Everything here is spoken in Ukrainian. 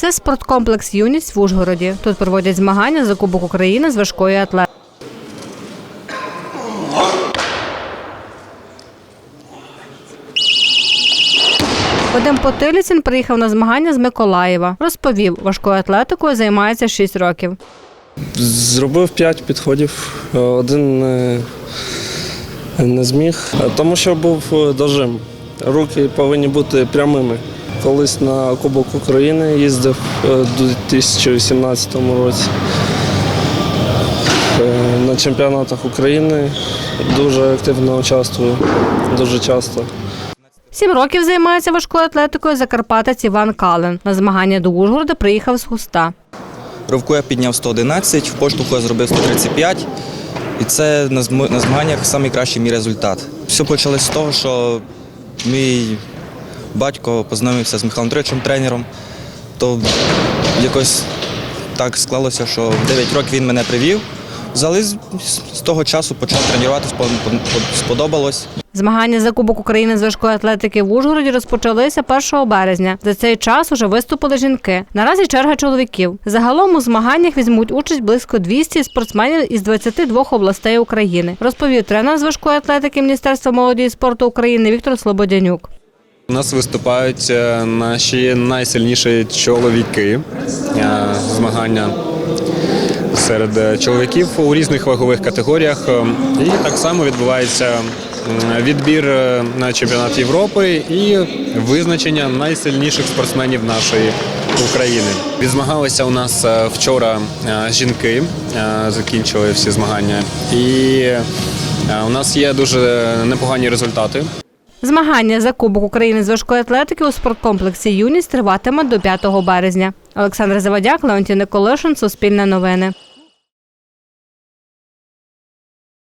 Це спорткомплекс Юність в Ужгороді. Тут проводять змагання за Кубок України з важкої атлетики. Вадим Потиліцин приїхав на змагання з Миколаєва. Розповів, важкою атлетикою займається 6 років. Зробив п'ять підходів, е, один не, не зміг, е, тому що був е, дожим. Руки повинні бути прямими. Колись на Кубок України їздив е, у 2018 році. Е, На чемпіонатах України дуже активно участвую, дуже часто. Сім років займається важкою атлетикою закарпатець Іван Кален. На змагання до Ужгорода приїхав з Хуста. Ривку я підняв 111, в поштовху я зробив 135. І це на на змаганнях найкращий мій результат. Все почалось з того, що мій батько познайомився з Михайлом Андрійовичем, тренером. То якось так склалося, що в 9 років він мене привів. в зал і з того часу почав тренуватися, по- по- по- сподобалось. Змагання за Кубок України з важкої атлетики в Ужгороді розпочалися 1 березня. За цей час уже виступили жінки. Наразі черга чоловіків. Загалом у змаганнях візьмуть участь близько 200 спортсменів із 22 областей України. Розповів тренер з важкої атлетики Міністерства молоді і спорту України Віктор Слободянюк. У нас виступають е, наші найсильніші чоловіки е, змагання серед е, чоловіків у різних вагових категоріях. Е, І так само відбувається відбір на чемпіонат Європи і визначення найсильніших спортсменів нашої України. Відзмагалися у нас вчора жінки, закінчили всі змагання, і у нас є дуже непогані результати. Змагання за Кубок України з важкої атлетики у спорткомплексі Юність триватиме до 5 березня. Олександр Заводяк, Леонтій Николишин, Суспільне новини.